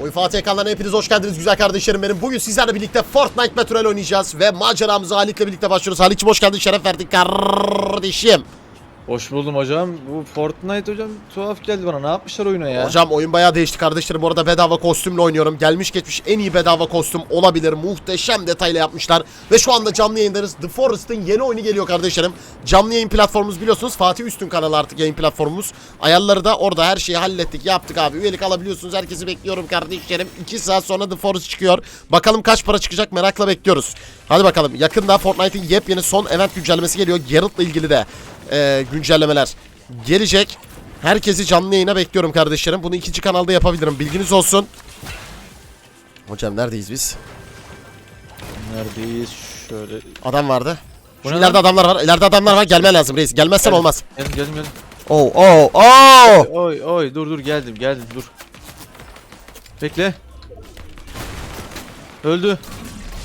Oyun Fatih ekranlarına hepiniz hoş geldiniz güzel kardeşlerim benim. Bugün sizlerle birlikte Fortnite Battle oynayacağız ve maceramıza Halit'le birlikte başlıyoruz. Halit'ciğim hoş geldin, şeref verdik kardeşim. Hoş buldum hocam. Bu Fortnite hocam tuhaf geldi bana. Ne yapmışlar oyuna ya? Hocam oyun bayağı değişti kardeşlerim. Bu arada bedava kostümle oynuyorum. Gelmiş geçmiş en iyi bedava kostüm olabilir. Muhteşem detayla yapmışlar. Ve şu anda canlı yayındayız. The Forest'ın yeni oyunu geliyor kardeşlerim. Canlı yayın platformumuz biliyorsunuz. Fatih Üstün kanalı artık yayın platformumuz. Ayarları da orada her şeyi hallettik yaptık abi. Üyelik alabiliyorsunuz. Herkesi bekliyorum kardeşlerim. 2 saat sonra The Forest çıkıyor. Bakalım kaç para çıkacak merakla bekliyoruz. Hadi bakalım. Yakında Fortnite'in yepyeni son event güncellemesi geliyor. Geralt'la ilgili de e, güncellemeler gelecek. Herkesi canlı yayına bekliyorum kardeşlerim. Bunu ikinci kanalda yapabilirim. Bilginiz olsun. Hocam neredeyiz biz? Neredeyiz? Şöyle. Adam vardı. Bu Şu ne ileride lan? adamlar var. İleride adamlar var. Gelmen lazım reis. Gelmezsen Gel. olmaz. Gelin gelin gelin. Oo oo oo. Oy oy dur dur geldim geldim dur. Bekle. Öldü.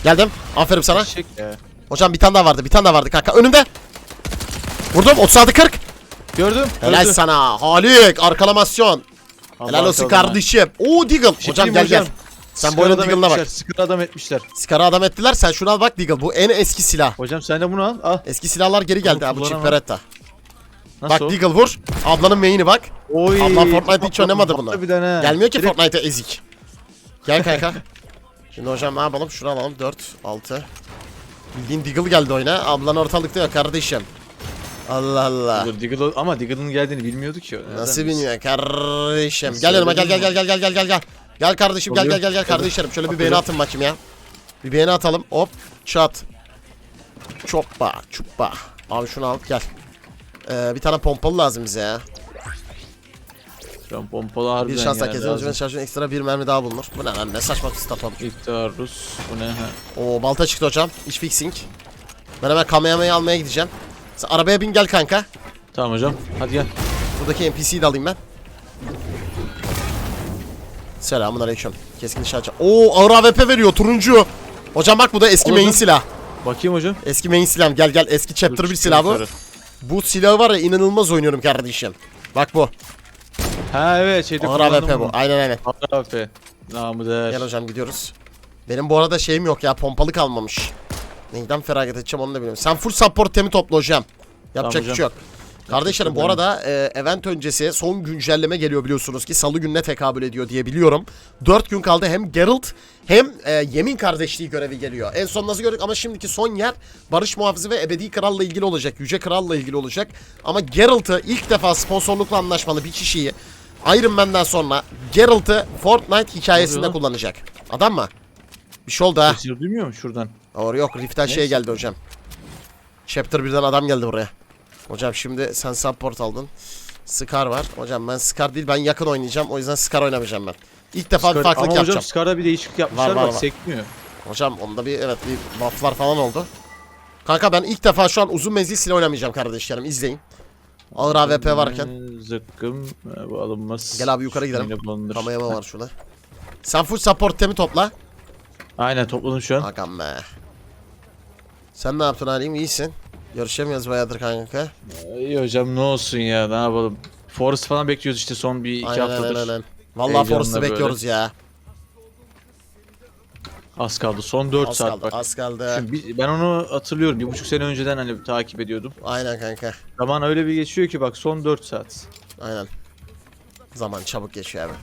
Geldim. Aferin sana. Ya. Hocam bir tane daha vardı. Bir tane daha vardı kanka. Önümde. Vurdum. 36 40. Gördüm. Helal sana. Halik. Arkalamasyon. Allah Helal olsun kardeşim. Oo Deagle. Şey Hocam diyeyim gel gel. Sen bu oyunun Deagle'ına bak. Sıkar adam etmişler. Skara adam ettiler. Sen şunu al bak Deagle. Bu en eski silah. Hocam sen de bunu al. Al. Eski silahlar geri geldi ha bu çift beretta. Nasıl Bak o? Deagle vur. Ablanın main'i bak. Oy. Ablam Fortnite hiç oynamadı bunu. Gelmiyor ki Fortnite'a ezik. Gel kanka. Şimdi hocam ne yapalım? Şunu alalım. 4, 6. Bildiğin Deagle geldi oyuna. Ablan ortalıkta yok kardeşim. Allah Allah. Dur, Deagle, ama Deagle'ın geldiğini bilmiyordu ki. Nereden Nasıl bilmiyor kardeşim? Gel yanıma gel gel öyle gel gel gel gel gel. Gel kardeşim gel gel gel gel kardeşlerim. Şöyle bir beğeni atın bakayım ya. Bir beğeni atalım. Hop çat. Çoppa çuppa. Abi şunu al gel. Ee, bir tane pompalı lazım bize ya. Şu an pompalı harbiden Bir şansla ya, kesin lazım. özgüven şarjına ekstra bir mermi daha bulunur. Bu ne lan ne saçma bir stat olmuş. İktidar Rus. Bu ne ha? Oo balta çıktı hocam. İş fixing. Ben hemen Kamehameha'yı almaya gideceğim. Sen arabaya bin gel kanka. Tamam hocam. Hadi gel. Buradaki NPC'yi de alayım ben. Selamun aleyküm. Keskin nişancı. Oo ağır AWP veriyor turuncu. Hocam bak bu da eski main Anladım. silah. Bakayım hocam. Eski main silahım. Gel gel eski chapter Dur, 1 silah bu. yukarı. Bu silahı var ya inanılmaz oynuyorum kardeşim. Bak bu. Ha evet şeyde Ağır AWP bu. Aynen aynen. Ağır AWP. Namı değer. Gel hocam gidiyoruz. Benim bu arada şeyim yok ya pompalı kalmamış. Neyden feragat edeceğim onu da bilmiyorum. Sen full support temi topla hocam. Yapacak Tamam şey yok. Kardeşlerim bu problem arada e, event öncesi son güncelleme geliyor biliyorsunuz ki salı gününe tekabül ediyor diye biliyorum. 4 gün kaldı hem Geralt hem e, Yemin Kardeşliği görevi geliyor. En son nasıl gördük ama şimdiki son yer Barış Muhafızı ve Ebedi Kral'la ilgili olacak. Yüce Kral'la ilgili olacak. Ama Geralt'ı ilk defa sponsorlukla anlaşmalı bir kişiyi Iron Man'den sonra Geralt'ı Fortnite hikayesinde lan? kullanacak. Adam mı? Bir şey oldu ha. Sesini duymuyor musun şuradan? Doğru yok Rift'ten şey geldi hocam. Chapter 1'den adam geldi buraya. Hocam şimdi sen support aldın. Scar var. Hocam ben Scar değil ben yakın oynayacağım. O yüzden Scar oynamayacağım ben. İlk defa bir farklılık Ama hocam yapacağım. Scar'da bir değişiklik yapmışlar Var, var, var. sekmiyor. Hocam onda bir evet bir bufflar falan oldu. Kanka ben ilk defa şu an uzun menzil silah oynamayacağım kardeşlerim. İzleyin. Ağır AWP varken. Ee, Zıkkım. ee, Bu alınmaz. Gel abi yukarı gidelim. Yine bulunur. Kamayama var şurada. Sen full support temi topla. Aynen topladım şu an. Hakan be. Sen ne yaptın Halim? İyisin. Görüşemiyoruz bayağıdır kanka. İyi hocam ne olsun ya ne yapalım. Forest falan bekliyoruz işte son bir iki Aynen haftadır. aynen aynen. Vallahi böyle. bekliyoruz ya. Az kaldı son 4 Az saat kaldı, bak. az kaldı. Şimdi bir- ben onu hatırlıyorum. Bir buçuk sene önceden hani takip ediyordum. Aynen kanka. Zaman öyle bir geçiyor ki bak son 4 saat. Aynen. Zaman çabuk geçiyor abi.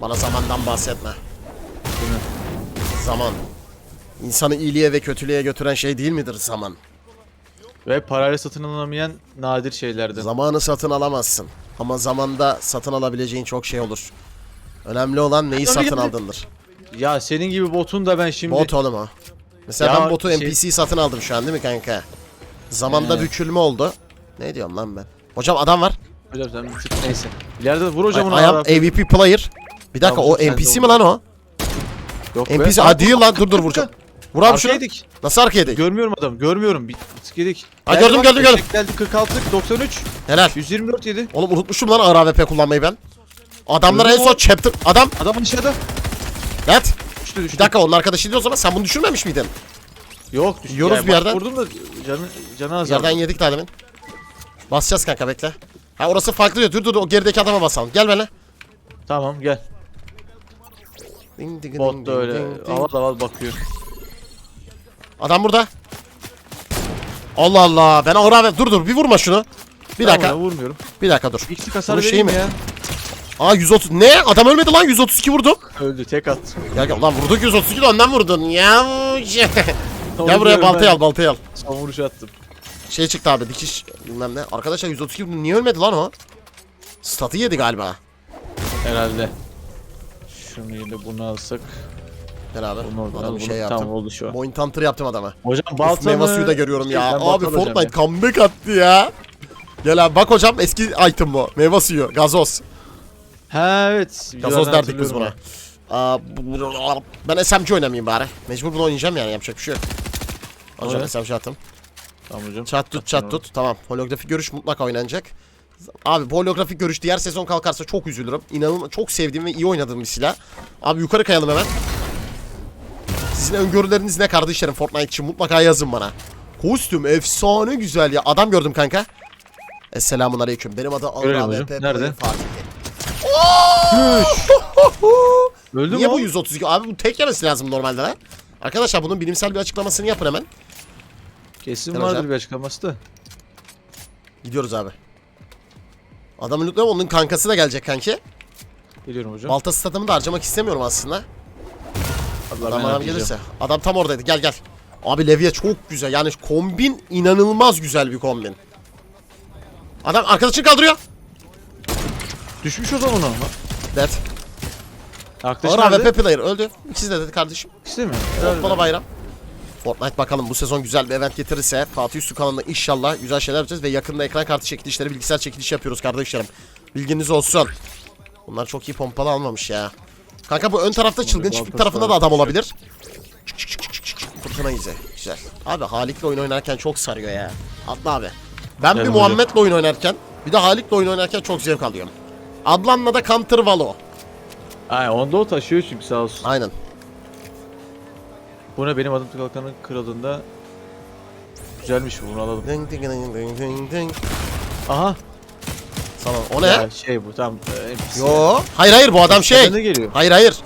Bana zamandan bahsetme. Değil mi? Zaman. İnsanı iyiliğe ve kötülüğe götüren şey değil midir zaman? Ve parayla satın alınamayan nadir şeylerden. Zamanı satın alamazsın. Ama zamanda satın alabileceğin çok şey olur. Önemli olan neyi satın aldındır. Ya senin gibi botun da ben şimdi... Bot oğlum o. Mesela Ya ben botu şey- NPC satın aldım şu an değil mi kanka? Zamanda Ee. bükülme oldu. Ne diyorum lan ben? Hocam adam var. Hocam sen bir tık neyse. İleride vur hocam onu. I am. AVP player. Bir dakika Tamam, o sen de NPC mi lan o? Yok be. NPC Aa, değil lan dur dur vuracağım. Vur abi şunu. Arkaydık. Nasıl arkaya yedik? Görmüyorum adam. Görmüyorum. Bir yedik. Ha, Geldi gördüm, bak, gördüm, gördüm. Geldi 46 93 Helal. 124 yedi. Oğlum unutmuşum lan AWP kullanmayı ben. Adamlara en son chapter... Adam! Adam aşağıda. Evet. Düştü düştü. Bir dakika onun arkadaşıydı o zaman. Sen bunu düşürmemiş miydin? Yok düştü. Yiyoruz bir bak, yerden. Vurdum da canı, canı azaldı. yerden yedik daha demin. Basacağız kanka bekle. Ha orası farklı diyor. Dur dur o gerideki adama basalım. Gel benimle. Tamam gel. Ding, ding, Bot ding, da öyle ding, ding. aval aval bakıyor. Adam burada. Allah Allah. Ben ona rağmen dur dur bir vurma şunu. Bir dakika. Tamam, vurmuyorum. Bir dakika dur. İlk hasar şeyi vereyim mi? ya. Aa 130. Ne? Adam ölmedi lan 132 vurdum. Öldü tek at. Ya gel lan vurduk 132 de ondan vurdun. Ya. Gel buraya baltayı al baltayı al. Son vuruş attım. Şey çıktı abi dikiş bilmem ne. Arkadaşlar 132 vurdum. Niye ölmedi lan o? Statı yedi galiba. Herhalde. Şunu yine bunu alsak. Beraber. Bunu oradan Adam al. bir Bunu şey yaptım. tamam oldu şu an. Point Hunter yaptım adama. Hocam Of, balta meyve suyu da görüyorum ya. Abi alacağım Fortnite ya. comeback attı ya. Gel abi bak hocam eski item bu. Meyve suyu, gazoz. Ha evet. Gazoz videolardan derdik biz buna. hatırlıyorum Aa, bu- ben SMG oynamayayım bari. Mecbur bunu oynayacağım yani yapacak bir şey yok. Hocam Evet. SMG attım. ben. Tamam hocam. Çat tut çat tut. Tamam. Holografik görüş mutlaka oynanacak. Abi holografik görüş diğer sezon kalkarsa çok üzülürüm. İnanılmaz çok sevdiğim ve iyi oynadığım bir silah. Abi yukarı kayalım hemen. Sizin öngörüleriniz ne kardeşlerim Fortnite için mutlaka yazın bana. Kostüm efsane güzel ya. Adam gördüm kanka. Esselamun aleyküm. Benim adım Görelim Allah hocam. Nerede? Fatih. Öldü Niye mü bu o? 132? Abi bu tek yemesi lazım normalde lan. Arkadaşlar bunun bilimsel bir açıklamasını yapın hemen. Kesin vardır hocam. bir açıklaması da. Gidiyoruz abi. Adamın lütfen onun kankası da gelecek kanki. Geliyorum hocam. Balta statımı da harcamak istemiyorum aslında. Allah Adam harcayacağım. gelirse. Adam tam oradaydı. Gel gel. Abi Levye çok güzel. Yani kombin inanılmaz güzel bir kombin. Adam arkadaşını kaldırıyor. Düşmüş o zaman ama. Dead. Arkadaşım Ağır? AWP player öldü. İkisi de dedi kardeşim. İkisi mi? Hoppala bayram. Fortnite bakalım bu sezon güzel bir event getirirse Fatih Üstü kanalında inşallah güzel şeyler yapacağız ve yakında ekran kartı çekilişleri, bilgisayar çekilişi yapıyoruz kardeşlerim. Bilginiz olsun. Bunlar çok iyi pompalı almamış ya. Kanka bu ön tarafta çılgın çiftlik tarafında da adam olabilir. Çık çık çık çık çık. Fırtına izi. Güzel. Abi Halik'le oyun oynarken çok sarıyor ya. Atla abi. Ben bir Muhammed'le oyun oynarken bir de Halik'le oyun oynarken çok zevk alıyorum. Ablanla da Counter Valo. Ay onda o taşıyor çünkü sağ olsun. Aynen. Bu ne benim adım Kalkan'ın kralında. Güzelmiş bu bunu alalım. Ding ding ding ding ding ding. Aha. Sana o ne? Ya şey bu tam e. Yo. Hayır hayır bu adam şey. Ne geliyor? Hayır hayır.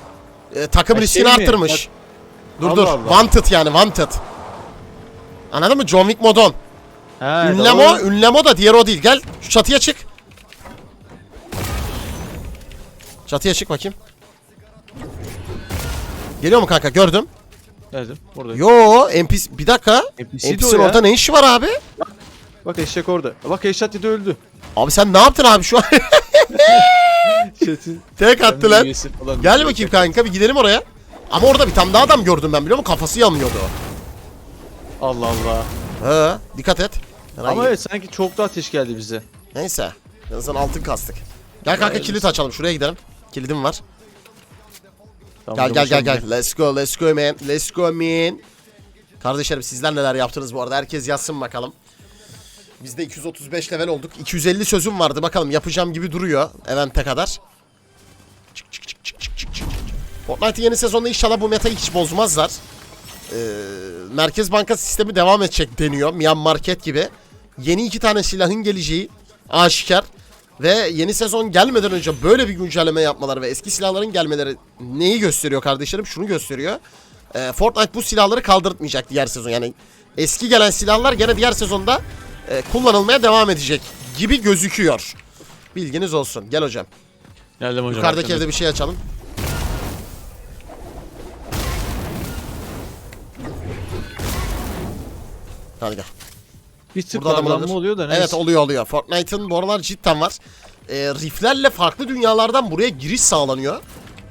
Ee, takım Ha, riskini şey arttırmış. Dur Allah dur. Allah. Wanted yani wanted. Anladın mı? John Wick modon. Ha, ünlem o, ünlem o da diğer o değil. Gel şu çatıya çık. Çatıya çık bakayım. Geliyor mu kanka? Gördüm. Geldim. Burada. Yo, NPC bir dakika. NPC de o NPC'nin ya. orada ne işi var abi? Bak eşek orada. Bak eşek yedi öldü. Abi sen ne yaptın abi şu an? Chat'in Tek attı lan. üyesi falan. Gel bakayım kanka bir gidelim oraya. Ama orada bir tane daha adam gördüm ben biliyor musun? Kafası yanıyordu. Allah Allah. He, dikkat et. Herhangi- Ama evet sanki çok da ateş geldi bize. Neyse. En azından altın kastık. Gel kanka kilit açalım. Şuraya gidelim. Kilidim var. Tamam, Gel gel gel gel. Let's go let's go man. Let's go man. Kardeşlerim sizler neler yaptınız bu arada? Herkes yazsın bakalım. Biz de 235 level olduk. 250 sözüm vardı. Bakalım yapacağım gibi duruyor. Event'e kadar. Çık çık çık çık çık çık çık. Fortnite'ın yeni sezonda inşallah bu metayı hiç bozmazlar. Ee, Merkez Banka sistemi devam edecek deniyor. Myanmar Market gibi. Yeni iki tane silahın geleceği aşikar. Ve yeni sezon gelmeden önce böyle bir güncelleme yapmaları ve eski silahların gelmeleri neyi gösteriyor kardeşlerim? Şunu gösteriyor. Ee, Fortnite bu silahları kaldırtmayacak diğer sezon. Yani eski gelen silahlar gene diğer sezonda e, kullanılmaya devam edecek gibi gözüküyor. Bilginiz olsun. Gel hocam. Geldim hocam. Yukarıdaki evde bir şey açalım. Hadi gel. Bir tık Burada adam darlanma oluyor da neyse. Evet oluyor oluyor. Fortnite'ın bu aralar cidden var. Ee, riflerle farklı dünyalardan buraya giriş sağlanıyor.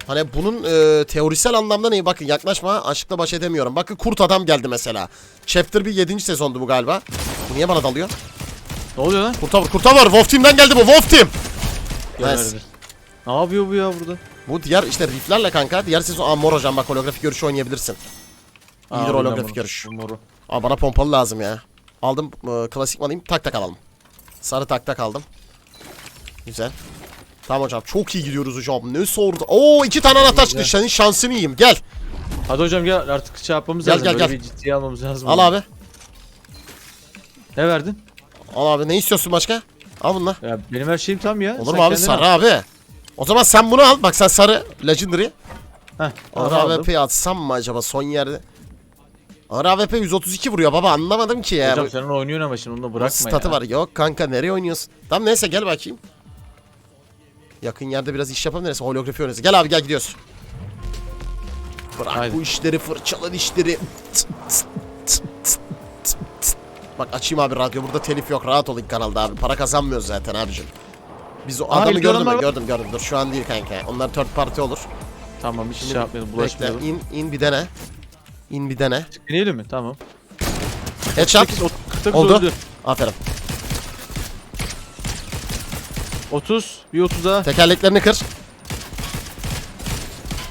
Hani bunun e, teorisel anlamda neyi? Bakın yaklaşma aşkla baş edemiyorum. Bakın kurt adam geldi mesela. Chapter 1 7. sezondu bu galiba. Bu niye bana dalıyor? Ne oluyor lan? Kurta vur kurta vur. Wolf Team'den geldi bu Wolf Team. Nice. nerede? Ne yapıyor bu ya burada? Bu diğer işte riflerle kanka. Diğer sezon Aa, mor hocam bak holografik görüşü oynayabilirsin. İyidir holografik görüş. Moru. Aa, bana pompalı lazım ya. Aldım e, klasik alayım? Tak tak alalım. Sarı tak tak aldım. Güzel. Tamam hocam çok iyi gidiyoruz hocam. Ne sordu? Oo iki tane anahtar çıktı. Senin şansını yiyeyim. Gel. Hadi hocam gel artık şey yapmamız Gel, lazım. gel, gel. bir ciddiye almamız lazım. Al abi. Ne verdin? Al abi. Ne istiyorsun başka? Al bunu. Ya benim her şeyim tam ya. Olur mu abi sarı al. abi. O zaman sen bunu al. Bak sen sarı Legendary. Heh. Onu. AWP'yi atsam mı acaba son yerde? Ağır AWP 132 vuruyor baba anlamadım ki ya. Hocam sen onu oynuyorsun ama şimdi onu da bırakma Statı ya. var. Yok kanka nereye oynuyorsun? Tamam neyse gel bakayım. Yakın yerde biraz iş yapalım neresi? Holografi oynasın. Gel abi gel gidiyoruz. Bırak Haydi. bu işleri fırçalan işleri. Bak açayım abi radyo. Burada telif yok. Rahat olun kanalda abi. Para kazanmıyoruz zaten abicim. Biz o Aa, adamı adamlar var. Gördüm gördüm. Dur şu an değil kanka. Onlar third party olur. Tamam hiç şey yapmayalım Bekle bulaşmayalım. in, in bir dene. İn bir dene. Deneyelim mi? Tamam. Headshot. 8, 49 Oldu. öldü. Aferin. 30, bir 30'a. Tekerleklerini kır.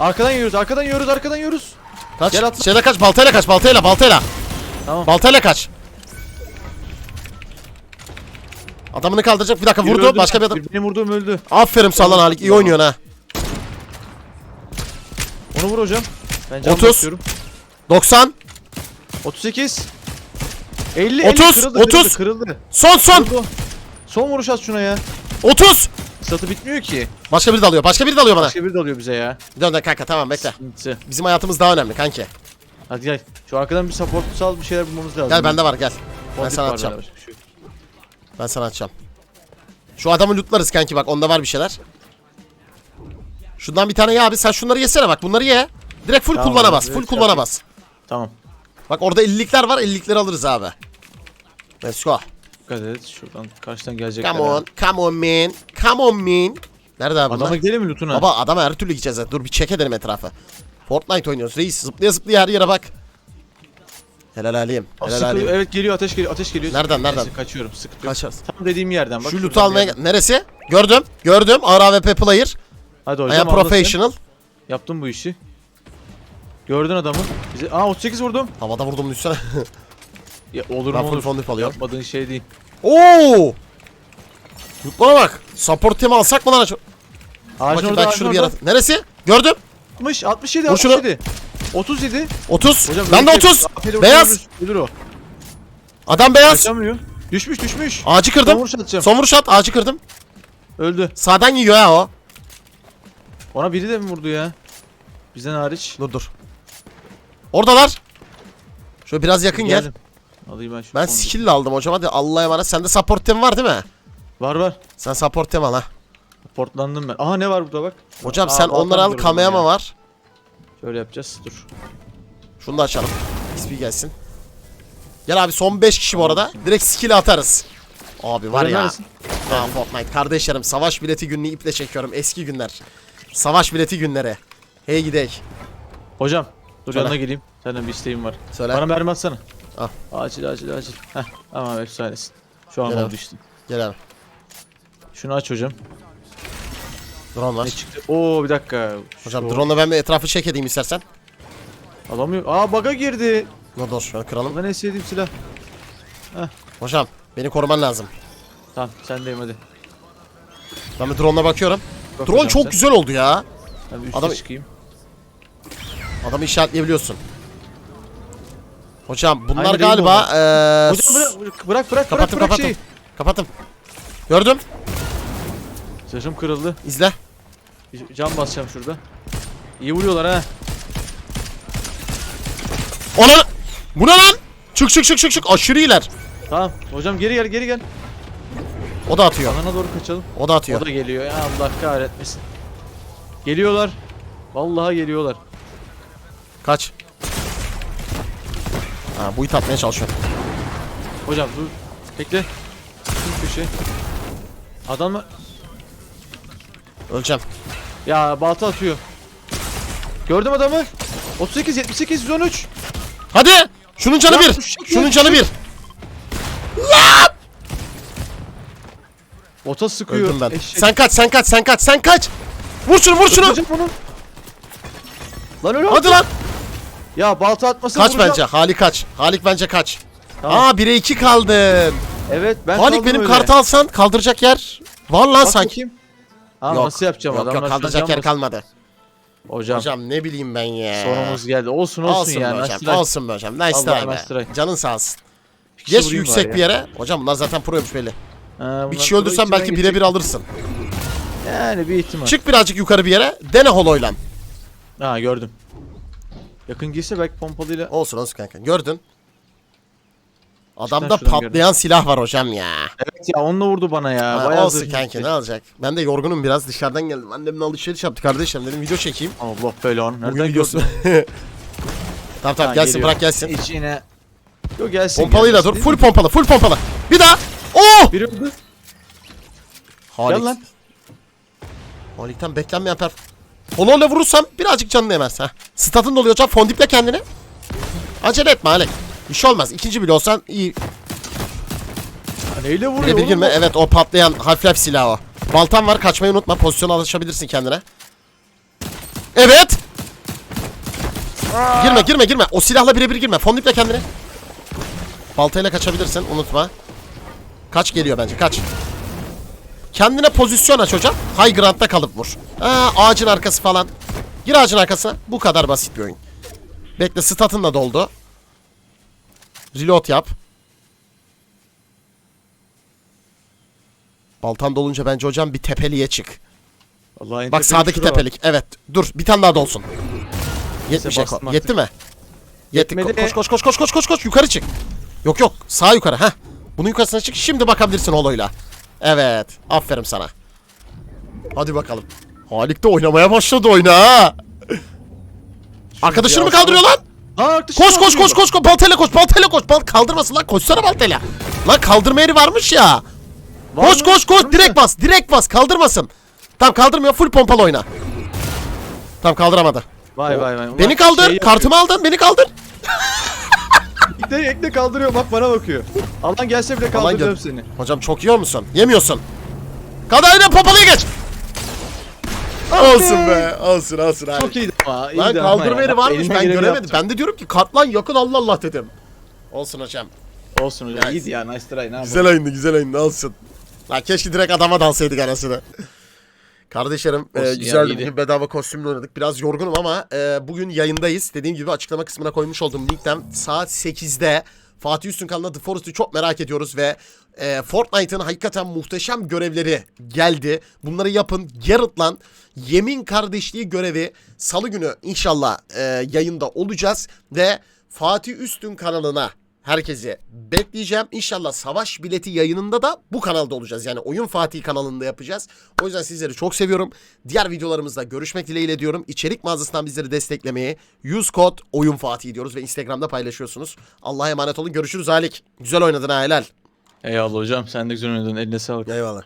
Arkadan yiyoruz, arkadan yiyoruz, arkadan yiyoruz. Kaç. Gel atla. Şeyle kaç. Baltayla kaç. Baltayla baltayla. Tamam. Baltayla kaç. Adamını kaldıracak. Bir dakika Biri vurdu. öldü. Başka bir adam. Benim vurduğum öldü. Aferin Sallan Halik. iyi oynuyorsun ha. Onu vur hocam. Ben can 30. basıyorum. 90. 38. 50, 30, 50 kırıldı, 30. Kırıldı, kırıldı. Son son. Kırıldı. Son vuruş at şuna ya. 30. Satı bitmiyor ki. Başka biri dalıyor. Başka biri dalıyor bana. Başka biri dalıyor bize ya. Dön dön kanka tamam bekle. Sıkıntı. Bizim hayatımız daha önemli kanki. Hadi gel. Şu arkadan bir support sal bir şeyler bulmamız lazım. Gel bende var gel. Ben Fondip sana var atacağım. bende, bir şey. Ben sana atacağım. Şu adamı lootlarız kanki bak onda var bir şeyler. Şundan bir tane ye abi sen şunları yesene bak bunları ye. Direkt full Tamam, kullana bas. direkt Full kullana yapayım. bas. Tamam. Bak orada 50'likler var 50'likleri alırız abi. Let's go. Dikkat et. Şuradan karşıdan gelecekler. Come on. Come on man. Come on man. Nerede abi bunlar? Adama gidelim mi lootuna? Baba adama her türlü gideceğiz. Dur bir çek edelim etrafı. Fortnite oynuyoruz reis. Zıplaya zıplaya her yere bak. Helal. Aa, Helal sıkı- alayım. evet geliyor ateş geliyor ateş geliyor. Nereden, nereden? Neyse, kaçıyorum sıkıntı yok. Kaçarız. Tam dediğim yerden bak. Şu şuradan loot'u almaya... bir yerden. Neresi? Gördüm. Gördüm. AWP player. Hadi I hocam am professional. Yaptım bu işi. Gördün adamı. Bize... Aa 38 vurdum. Havada vurdum düşsene. Ya olur Ben mu full olur. fondip alıyorum. Yapmadığın şey değil. Oo! Lootlara bak. Support team alsak mı lan? acaba? Ağacın Bakayım orada belki ağacın şunu bir orada. yere... Neresi? Gördüm. 60 67 Vur şunu. 67. 37. 30. Hocam ben de böyle 30. AP'li vursa Beyaz. ölür- o. Adam beyaz. Kaçamıyor. Düşmüş düşmüş. Ağacı kırdım. vuruş atacağım. Son vuruş at. Ağacı kırdım. Öldü. Sağdan yiyor ha o. Ona biri de mi vurdu ya? Bizden hariç. Dur dur. Oradalar. Şöyle biraz yakın gel. Geldim. Alayım ben şu Ben fondu. skill aldım hocam hadi Allah'a emanet. Sende support team var değil mi? Var var. Sen support team al ha. Portlandım ben. Aha ne var burada bak. Hocam Aa, sen baltam onları al gördüm kameyama ya. var. Şöyle yapacağız. Dur. Şunu da açalım. XP gelsin. Gel abi son 5 kişi bu arada. Direkt skill atarız. Abi var ya. neredesin? Aa, Fortnite kardeşlerim savaş bileti gününü iple çekiyorum. Eski günler. Savaş bileti günleri. Hey gidek. Hocam. Dur Söyle. yanına geleyim. Senden bir isteğim var. Söyle. Bana mermi atsana. Al. Acil acil acil. Heh. Tamam efsanesin. Şu an Gel oldu abi. işte. Gel abi. Şunu aç hocam. Drone var. Ne çıktı? Oo bir dakika. Hocam Şu- drone'la ben bir etrafı çek edeyim istersen. Alamıyor. Aa baga girdi. Dur dur şöyle kıralım. Ben en sevdiğim silah. Hocam beni koruman lazım. Tamam sendeyim hadi. Ben bir drone'la bakıyorum. Bak Drone hocam çok sen. güzel oldu ya. Ben bir üste Adam- çıkayım. Adamı işaretleyebiliyorsun. Hocam bunlar Aynı galiba eee Hocam bırak bırak bırak Kapattım bırak kapattım. şeyi. Kapattım. Gördüm. Zırhım kırıldı. İzle. Cam basacağım şurada. İyi vuruyorlar ha. Ona Bu ne lan? Çık çık çık çık çık aşırı iyiler. Tamam. Hocam geri gel geri gel. O da atıyor. Alana doğru kaçalım. O da O atıyor. da geliyor ya Allah kahretmesin. Geliyorlar. Vallahi geliyorlar. Kaç. Ha bu it atmaya çalışıyor. Hocam dur. Bekle. Şu köşe. Adam mı? Öleceğim. Ya balta atıyor. Gördüm adamı. 38 78 113. Hadi. Şunun canı bir. Şunun canı bir. Ota sıkıyor. Öldüm ben. Eşek. Sen kaç sen kaç sen kaç sen kaç. Vur şunu vur şunu. Öldüreceğim onu. Lan öyle Hadi lan. Ya balta atmasa Kaç vuracağım. bence. Halik kaç. Halik bence kaç. Tamam. Aa 1'e 2 kaldın. Evet ben Halik kaldım benim öyle. kartı alsan kaldıracak yer var lan Bak sanki. bakayım. Aa, Yok, nasıl yapacağım Yok adamlar yok kaldıracak yer kalmadı. Hocam, Hocam ne bileyim ben ya. sonumuz geldi. Olsun olsun, Olsun yani. be hocam. Nice try. Olsun be hocam. Nice try nice try. Canın sağ olsun. kişi Geç vurayım yüksek bir yere. Hocam bunlar zaten proymuş belli. Ha, bunlar Bir kişi öldürsen içinden belki geçecek. birebir alırsın. Yani bir ihtimal. Çık birazcık yukarı bir yere. Dene holoyla. Ha gördüm. Yakın girse belki pompalıyla. Olsun olsun kanka. Gördün. Adamda Şuradan patlayan silah var hocam ya. Evet ya onunla vurdu bana ya. Ha, Bayağı olsun kanka gitti. ne alacak? Ben de yorgunum biraz dışarıdan geldim. Annemle alışveriş yaptık kardeşim dedim video çekeyim. Allah belanı. Nereden Bugün videosu. tamam tamam gelsin geliyor. bırak gelsin. İçine. Yok gelsin. Pompalıyla dur. gelsin. Full pompalı full pompalı. Bir daha. Oh! Biri öldü. Halik. Gel lan. Halik'ten beklenmeyen perf. Honor'la vurursam birazcık canını yemez. ha. Statın doluyor hocam. Fondiple kendini. Acele etme Halik. Bir şey olmaz. İkinci bile olsan iyi. Neyle vuruyor Birebir girme. Evet o patlayan Half-Life silahı o. Baltan var kaçmayı unutma. Pozisyona alışabilirsin kendine. Evet. Girme girme girme. O silahla birebir girme. Fondiple kendini. Baltayla kaçabilirsin unutma. Kaç geliyor bence kaç. Kendine pozisyon aç hocam. High ground'da kalıp vur. Aa, ağacın arkası falan. Gir ağacın arkasına. Bu kadar basit bir oyun. Bekle statın da doldu. Reload yap. Baltan dolunca bence hocam bir tepeliğe çık. Vallahi Bak sağdaki şura var. tepelik. Evet. Dur bir tane daha dolsun. Yetmiş Eko. artık. Yetti mi? Yetti. Ko-. Koş koş koş koş koş koş koş yukarı çık. Yok yok sağ yukarı ha. Bunun yukarısına çık. Şimdi bakabilirsin holoyla. Evet. Aferin sana. Hadi bakalım. Halik de oynamaya başladı oyuna ha. Arkadaşını mı kaldırıyor lan? Koş koş koş koş koş baltayla koş baltayla koş bal kaldırmasın lan koşsana baltayla. Lan kaldırma yeri varmış ya. Var koş mı? koş koş Var mı? direkt bas direkt bas kaldırmasın. Tamam kaldırmıyor full pompalı oyna. Tamam kaldıramadı. Vay vay vay. Beni kaldır şey kartımı aldın beni kaldır. Ekle, ekle kaldırıyor bak bana bakıyor. Alan gelse bile kaldıracağım seni. Hocam çok yiyor musun? Yemiyorsun. Kaldır aynen pompalıya geç. Olsun be olsun olsun abi. Çok iyiydi ama. Lan iyiydi ama kaldırma ya. yeri varmış ben geleni göremedim. yaptım. Ben de diyorum ki kart lan yakın Allah Allah dedim. Olsun hocam. Olsun hocam iyiydi ya nice try ne yapalım. Güzel oyundu güzel oyundu olsun. Lan keşke direkt adama dalsaydık arasını. Kardeşlerim e, Olsun ya, güzeldi iyiydi. bugün bedava kostümle oynadık. Biraz yorgunum ama e, bugün yayındayız. Dediğim gibi açıklama kısmına koymuş olduğum linkten saat 8'de Fatih Üstün kanalında The Forest'ı çok merak ediyoruz ve e, Fortnite'ın hakikaten muhteşem görevleri geldi. Bunları yapın. Garrett'la Yemin Kardeşliği görevi salı günü inşallah e, yayında olacağız ve Fatih Üstün kanalına herkesi bekleyeceğim. İnşallah savaş bileti yayınında da bu kanalda olacağız. Yani Oyun Fatih kanalında yapacağız. O yüzden sizleri çok seviyorum. Diğer videolarımızda görüşmek dileğiyle diyorum. İçerik mağazasından bizleri desteklemeyi use kod Oyun Fatih diyoruz ve Instagram'da paylaşıyorsunuz. Allah'a emanet olun. Görüşürüz Halik. Güzel oynadın ha helal. Eyvallah hocam sen de güzel oynadın eline sağlık. Eyvallah.